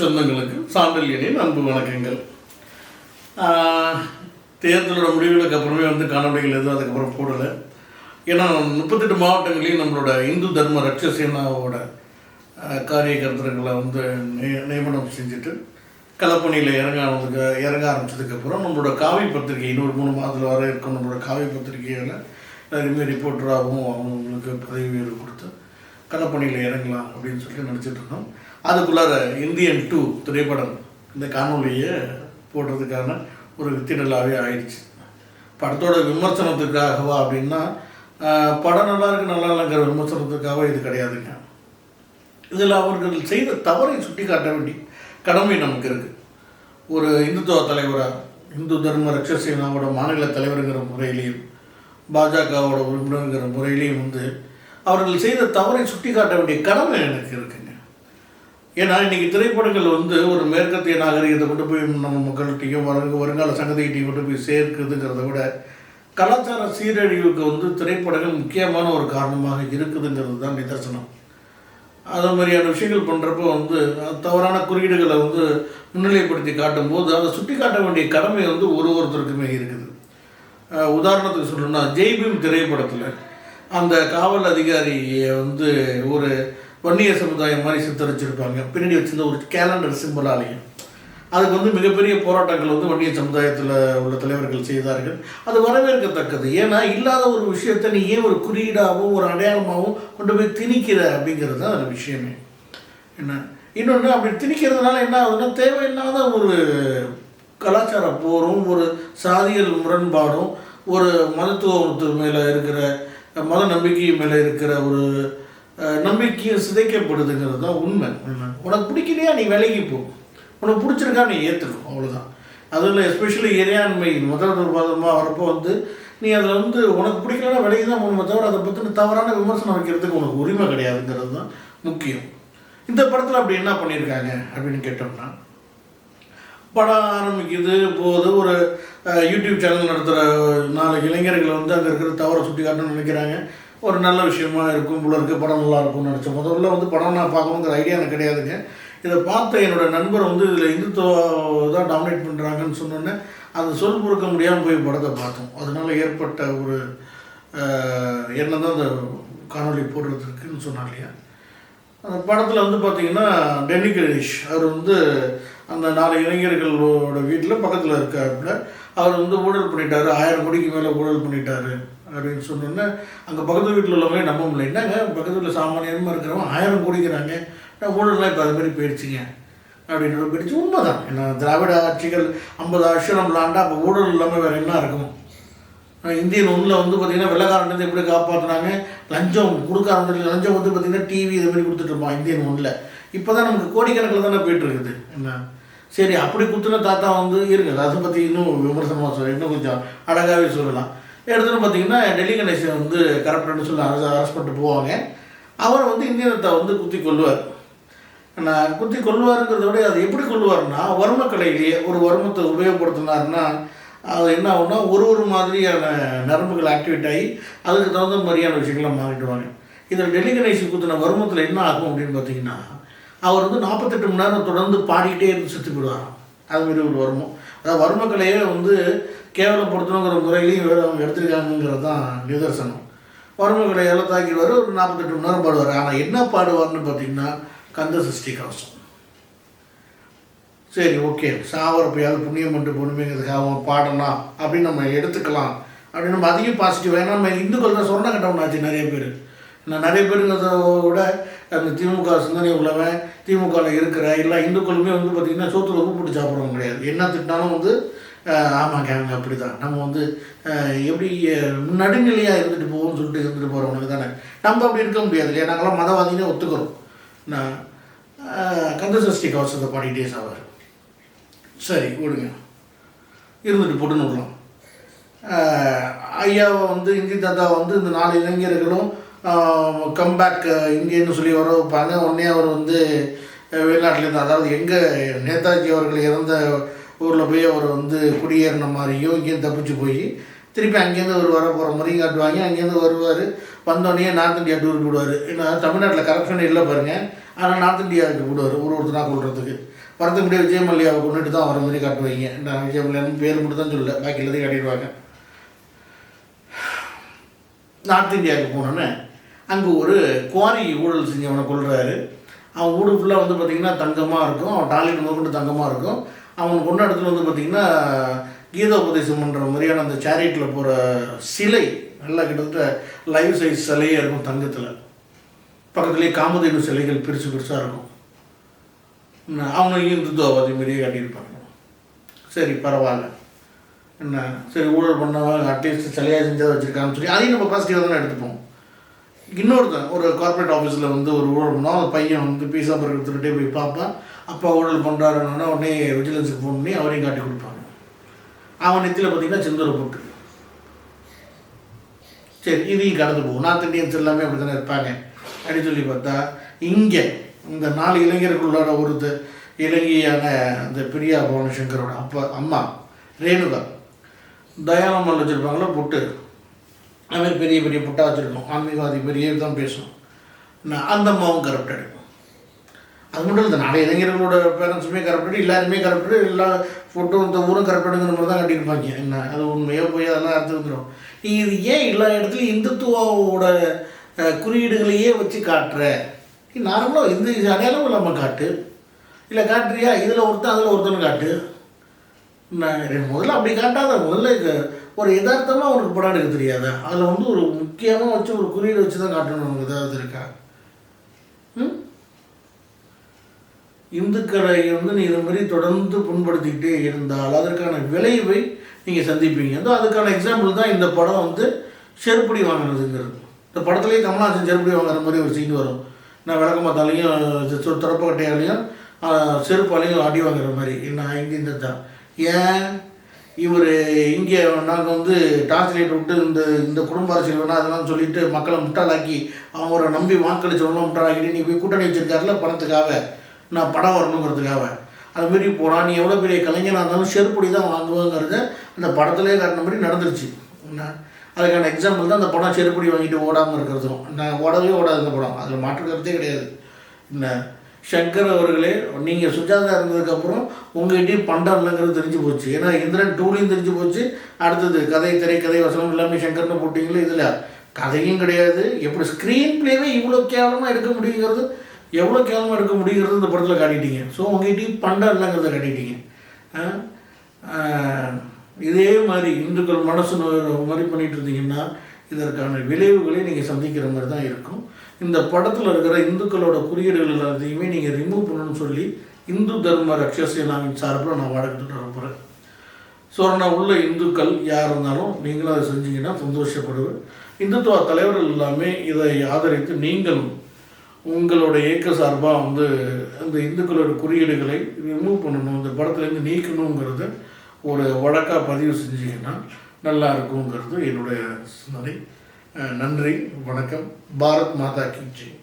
சொந்தங்களுக்கு சாண்டல்யனின் அன்பு வணக்கங்கள். தேர்தலோட முடிவுகளுக்கு அப்புறமே வந்து காணொலிகள் எதுவும் அதுக்கப்புறம் போடலை. ஏன்னா முப்பத்தெட்டு மாவட்டங்களையும் நம்மளோட இந்து தர்ம ரட்ச சேனாவோட காரியகர்த்தர்களை வந்து நி- நியமனம் செஞ்சுட்டு களப்பணியில் இறங்க ஆனதுக்கு இறங்க ஆரம்பிச்சதுக்கப்புறம் நம்மளோட காவி பத்திரிகை இன்னொரு மூணு மாதத்தில் வர இருக்கும் நம்மளோட காவி பத்திரிகையில் எல்லாருமே ரிப்போர்ட்டராகவும் அவங்களுக்கு பதவி உயர்வு கொடுத்து களப்பணியில் இறங்கலாம் அப்படின்னு சொல்லி நினச்சிட்டு இருந்தோம் அதுக்குள்ளார இந்தியன் டூ திரைப்படம் இந்த காணொலியை போடுறதுக்கான ஒரு வித்திடலாகவே ஆயிடுச்சு. படத்தோட விமர்சனத்துக்காகவா அப்படின்னா படம் நல்லா இருக்கு நல்லா இல்லைங்கிற விமர்சனத்துக்காக இது கிடையாதுங்க. இதில் அவர்கள் செய்த தவறை சுட்டி காட்ட வேண்டிய கடமை நமக்கு இருக்குது ஒரு இந்துத்துவ தலைவராக இந்து தர்ம ரக்ஷசேனாவோட மாநில தலைவருங்கிற முறையிலையும் பாஜகவோட உறுப்பினருங்கிற முறையிலையும் வந்து அவர்கள் செய்த தவறை சுட்டி காட்ட வேண்டிய கடமை எனக்கு இருக்குங்க. ஏன்னா இன்னைக்கு திரைப்படங்கள் வந்து ஒரு மேற்கத்திய நாகரிகத்தை கொண்டு போய் நம்ம மக்கள்கிட்டையும் வருங்க வருங்கால சங்கதிகிட்டையும் கொண்டு போய் சேர்க்குதுங்கிறத விட கலாச்சார சீரழிவுக்கு வந்து திரைப்படங்கள் முக்கியமான ஒரு காரணமாக இருக்குதுங்கிறது தான் நிதர்சனம். அது மாதிரியான விஷயங்கள் பண்ணுறப்போ வந்து அது தவறான குறியீடுகளை வந்து முன்னிலைப்படுத்தி காட்டும்போது அதை சுட்டி காட்ட வேண்டிய கடமை வந்து ஒரு ஒருத்தருக்குமே இருக்குது. உதாரணத்துக்கு சொல்லணும்னா ஜெய்பீம் திரைப்படத்தில் அந்த காவல் அதிகாரியை வந்து ஒரு வன்னிய சமுதாயம் மாதிரி சித்தரிச்சிருப்பாங்க. பின்னாடி வச்சிருந்த ஒரு கேலண்டர் சிம்பிளாலேயும் அதுக்கு வந்து மிகப்பெரிய போராட்டங்கள் வந்து வன்னிய சமுதாயத்தில் உள்ள தலைவர்கள் செய்தார்கள். அது வரவேற்கத்தக்கது. ஏன்னா இல்லாத ஒரு விஷயத்தை நீ ஏன் ஒரு குறியீடாகவும் ஒரு அடையாளமாகவும் கொண்டு போய் திணிக்கிற அப்படிங்கிறது தான் அது விஷயமே. என்ன? இன்னொன்று அப்படி திணிக்கிறதுனால என்ன ஆகுதுன்னா தேவையில்லாத ஒரு கலாச்சார போரும் ஒரு சாதியல் முரண்பாடும் ஒரு மருத்துவத்து மேலே இருக்கிற மத நம்பிக்கை மேலே இருக்கிற ஒரு அஹ், நம்பிக்கையும் சிதைக்கப்படுதுங்கிறது தான் உண்மை? உனக்கு பிடிக்கலையா நீ விலகி போ. உனக்கு பிடிச்சிருக்கா நீ ஏற்றுக்கும் அவ்வளோதான் அதில் எஸ்பெஷலி இறையாண்மை முதல் விவாதமாக வரப்போ வந்து நீ அதில் வந்து உனக்கு பிடிக்கலன்னா விலகி தான் போகணுமே தவிர அதை பற்றின தவறான விமர்சனம் வைக்கிறதுக்கு உனக்கு உரிமை கிடையாதுங்கிறது தான் முக்கியம். இந்த படத்தில் அப்படி என்ன பண்ணியிருக்காங்க அப்படின்னு கேட்டோம்னா படம் ஆரம்பிக்குது போது ஒரு யூடியூப் சேனல் நடத்துகிற நாலு இளைஞர்கள் வந்து அங்கே இருக்கிற தவறை சுட்டி காட்டணும்னு நினைக்கிறாங்க. ஒரு நல்ல விஷயமா இருக்கும் போல இருக்கு படம் நல்லா இருக்கும்னு நினச்சேன் முதல்ல வந்து படம் நான் பார்க்கணுங்கிற ஐடியா எனக்கு கிடையாதுங்க. இதை பார்த்த என்னோடய நண்பர் வந்து இதில் இந்துத்துவ தான் டாமினேட் பண்ணுறாங்கன்னு சொன்னோன்னே அந்த சொல் பொறுக்க முடியாமல் போய் படத்தை பார்த்தோம். அதனால் ஏற்பட்ட ஒரு என்ன எண்ணம் தான் அந்த காணொலி போடுறதுக்குன்னு சொன்னாங்க இல்லையா? அந்த படத்தில் வந்து பார்த்தீங்கன்னா டென்னி கணேஷ் அவர் வந்து அந்த நாலு இளைஞர்களோட வீட்டில் பக்கத்தில் இருக்காப்புல. அவர் வந்து ஊழல் பண்ணிட்டாரு ஆயிரம் கோடிக்கு மேலே ஊழல் பண்ணிட்டாரு அப்படின்னு சொன்னோன்னே அங்கே பக்கத்து வீட்டில் உள்ளவங்க நம்ப முடியல. என்னங்க பக்கத்து வீட்டில் சாமானியமாக இருக்கிறவங்க ஆயிரம் கோடிக்கிறாங்க நான் ஊழல்லாம் இப்போ அது மாதிரி போயிடுச்சிங்க அப்படின்ற போயிடுச்சு உண்மைதான். ஏன்னா திராவிட ஆட்சிகள் ஐம்பது வருஷம் நம்மள ஆண்டா அப்போ ஊழல் இல்லாமல் வேறு என்ன இருக்கும்? இந்தியன் ஒன்றில் வந்து பார்த்திங்கன்னா வெள்ளக்காரன் எப்படி காப்பாற்றுனாங்க லஞ்சம் கொடுக்க ஆரம்பிச்சு லஞ்சம் வந்து பார்த்திங்கன்னா டிவி இது மாதிரி கொடுத்துட்டு இருப்பான் இந்தியன் ஒன்றில் இப்போ தான் நமக்கு கோடிக்கணக்கில் தானே போயிட்டு இருக்குது. என்ன? சரி அப்படி குத்துன தாத்தா வந்து இருக்கு அதை பற்றி இன்னும் விமர்சனமாக சொல்ல இன்னும் கொஞ்சம் அழகாகவே சொல்லலாம். எடுத்துன்னு பார்த்தீங்கன்னா டெல்லி கணேசன் வந்து கரெக்டுன்னு சொல்லி அரசு அரெஸ்ட் பண்ணிட்டு போவாங்க. அவர் வந்து இந்தியனத்தை வந்து குத்தி கொள்வார். நான் குத்தி கொள்வாருங்கிறத விட அது எப்படி கொள்வார்னா வர்மக்கலையிலேயே ஒரு வர்மத்தை உபயோகப்படுத்தினாருன்னா அது என்ன ஆகும்னா ஒரு ஒரு மாதிரியான நரம்புகள் ஆக்டிவேட் ஆகி அதுக்கு தகுந்த மாதிரியான விஷயங்களை மாறிடுவாங்க. இதில் டெல்லி கணேஷ் குத்தின வர்மத்தில் என்ன ஆகும் அப்படின்னு பார்த்தீங்கன்னா அவர் வந்து நாற்பத்தெட்டு மணி நேரம் தொடர்ந்து பாடிக்கிட்டே இருந்து செத்து போயிடுவாராம். அது மாதிரி ஒரு வருமோ அதாவது வர்மக்கலையே வந்து கேவலப்படுத்தணுங்கிற முறையிலையும் வேறு அவங்க எடுத்திருக்காங்கங்கிறது தான் நிதர்சனம். வர்மக்கலையெல்லாம் தாக்கிடுவார் ஒரு நாற்பத்தெட்டு மணி நேரம் பாடுவார். ஆனால் என்ன பாடுவார்னு பார்த்தீங்கன்னா கந்த சஷ்டி கவசம் சரி ஓகே. சாவரப்பையாவது புண்ணியம் பண்ணிட்டு பொண்ணுமைங்கிறதுக்காக அவன் பாடலாம். அப்படின்னு நம்ம எடுத்துக்கலாம். அப்படின்னு நம்ம அதிகம் பாசிட்டிவ் ஏன்னா நம்ம இந்துக்கள் தான் சொன்ன கட்டவனாச்சு நிறைய பேர். நான் நிறைய பேருங்கிறத விட அந்த திமுக சிந்தனை உள்ளவன் திமுகவில் இருக்கிற எல்லா இந்துக்களுமே வந்து பார்த்திங்கன்னா சோத்துல உப்பு போட்டு சாப்பிட்றவங்க கிடையாது. என்ன திட்டினாலும் வந்து ஆமாம் ஆமாங்க அப்படி தான் நம்ம வந்து எப்படி நடுநிலையாக இருந்துட்டு போவோம்னு சொல்லிட்டு இருந்துட்டு போகிறவனுக்கு தானே. நம்ம அப்படி இருக்க முடியாது இல்லையா? நாங்களாம் மதவாதினே ஒத்துக்கிறோம். நான் கந்தசஷ்டி கந்த சஷ்டி கவசத்தை பாடிக்கிட்டே சாவார். சரி விடுங்க. இருந்துட்டு போட்டுன்னு விடலாம். ஐயாவை வந்து இந்தி தாத்தா வந்து இந்த நாலு இளைஞர்களும் கம்பேக் இங்கேன்னு சொல்லி வர வைப்பாங்க. உடனே அவர் வந்து வெளிநாட்டிலேருந்து அதாவது எங்கே நேதாஜி அவர்கள் இறந்த ஊரில் போய் அவர் வந்து குடியேறின மாதிரியும் இங்கேயும் தப்பிச்சு போய் திருப்பி அங்கேருந்து அவர் வர போகிற மாதிரியும் காட்டுவாங்க. அங்கேருந்து வருவார். வந்தோடனே நார்த் இந்தியா டூர் போடுவார். ஏன்னா தமிழ்நாட்டில் கரப்ஷன் இல்லை பாருங்கள் ஆனால் நார்த் இந்தியாவுக்கு போடுவார் ஒரு ஒருத்தனாக கொள்றதுக்கு வரதுக்கு முடியாது விஜயமல்லியாவை கொண்டுட்டு தான் வர மாதிரி காட்டுவாங்க. நான் விஜயமல்லையான்னு பேர் மட்டும் தான் சொல்லலை. பாக்கி எல்லாத்தையும் காட்டிடுவாங்க. நார்த் இந்தியாவுக்கு போனோன்னே அங்கே ஒரு குவாரி ஊழல் செஞ்சவனை கொள்கிறாரு அவன் வீடு ஃபுல்லாக வந்து பார்த்திங்கன்னா தங்கமாக இருக்கும். அவன் டாய்லெட் முதற்கொண்டு தங்கமாக இருக்கும். அவன் கொண்ட இடத்துல வந்து பார்த்திங்கன்னா கீதோபதேசம் பண்ணுற மாதிரியான அந்த சேரிட்டில் போகிற சிலை நல்லா கிட்டத்தட்ட லைவ் சைஸ் சிலையே இருக்கும் தங்கத்தில். பக்கத்துலேயே காமதேனு சிலைகள் பெருசு பெருசாக இருக்கும். என்ன, அவங்க இந்துத்துவவாதி மாரியே காட்டியிருப்பாங்க. சரி பரவாயில்ல. என்ன சரி ஊழல் பண்ணவங்க அட்லீஸ்ட் சிலையாக செஞ்சதை வச்சுருக்காங்கன்னு சொல்லி அதையும் நம்ம பாசிட்டிவாக தானே எடுத்துப்போம். இன்னொருத்தன் ஒரு கார்ப்பரேட் ஆஃபீஸில் வந்து ஒரு ஊழல் அந்த பையன் வந்து பீஸா பர்கர் எடுத்துக்கிட்டே போய் பார்ப்பான் அப்பா ஊழல் பண்ணுறாருன்னா உடனே விஜிலன்ஸுக்கு ஃபோன் பண்ணி அவரையும் காட்டி கொடுப்பாங்க. அவன் நெத்தியில் பார்த்தீங்கன்னா செந்தூரை போட்டு. சரி இதையும் கடந்து போகும். நார்த் இந்தியன்ஸ் எல்லாமே அப்படி தானே இருப்பாங்க. அப்படின்னு சொல்லி பார்த்தா இங்கே இந்த நாலு இளைஞர்களுள்ளார ஒரு த- இலங்கையான இந்த பிரியா பவனசங்கரோட அப்பா அம்மா ரேணுகா தயானம்மல் வச்சுருப்பாங்களோ பொட்டு. அது பெரிய பெரிய புட்டா வச்சுருக்கோம் ஆன்மீகவாதி பெரிய தான் பேசும் நான் அந்த அம்மாவும் கரப்டடு அது மட்டும் இல்லை நிறைய இளைஞர்களோட பேரண்ட்ஸுமே கரப்டடு எல்லாருமே கரப்டடு எல்லா ஃபோட்டோ இந்த ஊரும் கரப்டடுங்கிற மாதிரி தான் கட்டியிருப்பாங்க. என்ன அது உண்மையோ போய் அதெல்லாம் அர்த்தம் நீ இது ஏன் எல்லா இடத்துலையும் இந்துத்துவோட குறியீடுகளையே வச்சு காட்டுற? நார்மலாக இந்த அடையாளம் இல்லாமல் காட்டு. இல்லை காட்டுறியா? இதில் ஒருத்தன் அதில் ஒருத்தன் காட்டு. நான் முதல்ல அப்படி காட்டாத முதல்ல இது ஒரு யதார்த்தமாக அவனுக்கு படம் எடுக்க தெரியாதா. அதில் வந்து ஒரு முக்கியமாக வச்சு ஒரு குறியீடு வச்சு தான் காட்டணும் அவங்க ஏதாவது இருக்கா? ம்? இந்துக்களை வந்து நீ இது மாதிரி தொடர்ந்து புண்படுத்திக்கிட்டே இருந்தால் அதற்கான விளைவை நீங்கள் சந்திப்பீங்க. அதோ அதுக்கான எக்ஸாம்பிள் தான் இந்த படம் வந்து செருப்படி வாங்கினதுங்கிறது. இந்த படத்துலேயே கமல்ஹாசன் செருப்படி வாங்குற மாதிரி ஒரு சீன் வரும். நான் விளக்கமாத்தாலையும் திறப்பக்கட்டையாலையும் செருப்பாலையும் அடி வாங்குற மாதிரி. நான் இங்கே இந்த தான் ஏன்? இவர் இங்கே நாங்கள் வந்து டார்ச் விட்டு இந்த இந்த குடும்ப அரசியல் வேணா அதெல்லாம் சொல்லிட்டு மக்களை முட்டாளாக்கி அவரை நம்பி வாக்களிச்சவங்களும் முட்டாளாக்கிட்டு நீ போய் கூட்டணி வச்சிருக்காருல பணத்துக்காக நான் படம் வரணுங்கிறதுக்காக. அதுமாரி போனால் நீ எவ்வளோ பெரிய கலைஞனாக இருந்தாலும் செருப்படி தான் வாங்குவாங்கிறத அந்த படத்திலே காட்டின மாதிரி நடந்துருச்சு. என்ன? அதுக்கான எக்ஸாம்பிள் தான் அந்த படம் செருப்படி வாங்கிட்டு ஓடாமல் இருக்கிறதும். நான் ஓடவே ஓடாது அந்த படம். அதில் மாற்று கருத்தே கிடையாது. என்ன? சங்கர் அவர்களே நீங்கள் சுஜாதா இருந்ததுக்கப்புறம் உங்ககிட்டயும் பண்டம் இல்லைங்கிறது தெரிஞ்சு போச்சு. ஏன்னா இந்திரன் டூலையும் தெரிஞ்சு போச்சு. அடுத்தது கதை திரைக்கதை வசனம் எல்லாமே சங்கர்னு போட்டிங்களே இதில் கதையும் கிடையாது. எப்படி ஸ்க்ரீன் பிளேவே இவ்வளோ கேவலமாக எடுக்க முடியுங்கிறது எவ்வளோ கேவலமாக எடுக்க முடியுங்கிறது இந்த படத்தில் காட்டிட்டீங்க. ஸோ உங்ககிட்டயும் பண்டம் இல்லைங்கிறத காட்டிட்டீங்க. இதே மாதிரி இந்துக்கள் மனசு மாதிரி பண்ணிகிட்டு இருந்தீங்கன்னா இதற்கான விளைவுகளை நீங்கள் சந்திக்கிற மாதிரி தான் இருக்கும். இந்த படத்தில் இருக்கிற இந்துக்களோட குறியீடுகள் எல்லாத்தையுமே நீங்கள் ரிமூவ் பண்ணணும்னு சொல்லி இந்து தர்ம ரக்ஷசேனாவின் சார்பில் நான் வழக்கிட்டு வரப்போகிறேன் ஸோ நான் உள்ள இந்துக்கள் யார் இருந்தாலும் நீங்களும் அதை செஞ்சீங்கன்னா சந்தோஷப்படுவேன். இந்துத்துவ தலைவர்கள் எல்லாமே இதை ஆதரித்து நீங்களும் உங்களோட இயக்க சார்பாக வந்து அந்த இந்துக்களோட குறியீடுகளை ரிமூவ் பண்ணணும் இந்த படத்துலேருந்து நீக்கணுங்கிறத ஒரு வழக்காக பதிவு செஞ்சீங்கன்னா நல்லா இருக்குங்கிறது என்னுடைய சிந்தனை நன்றி வணக்கம். பாரத் மாதா கி ஜெய்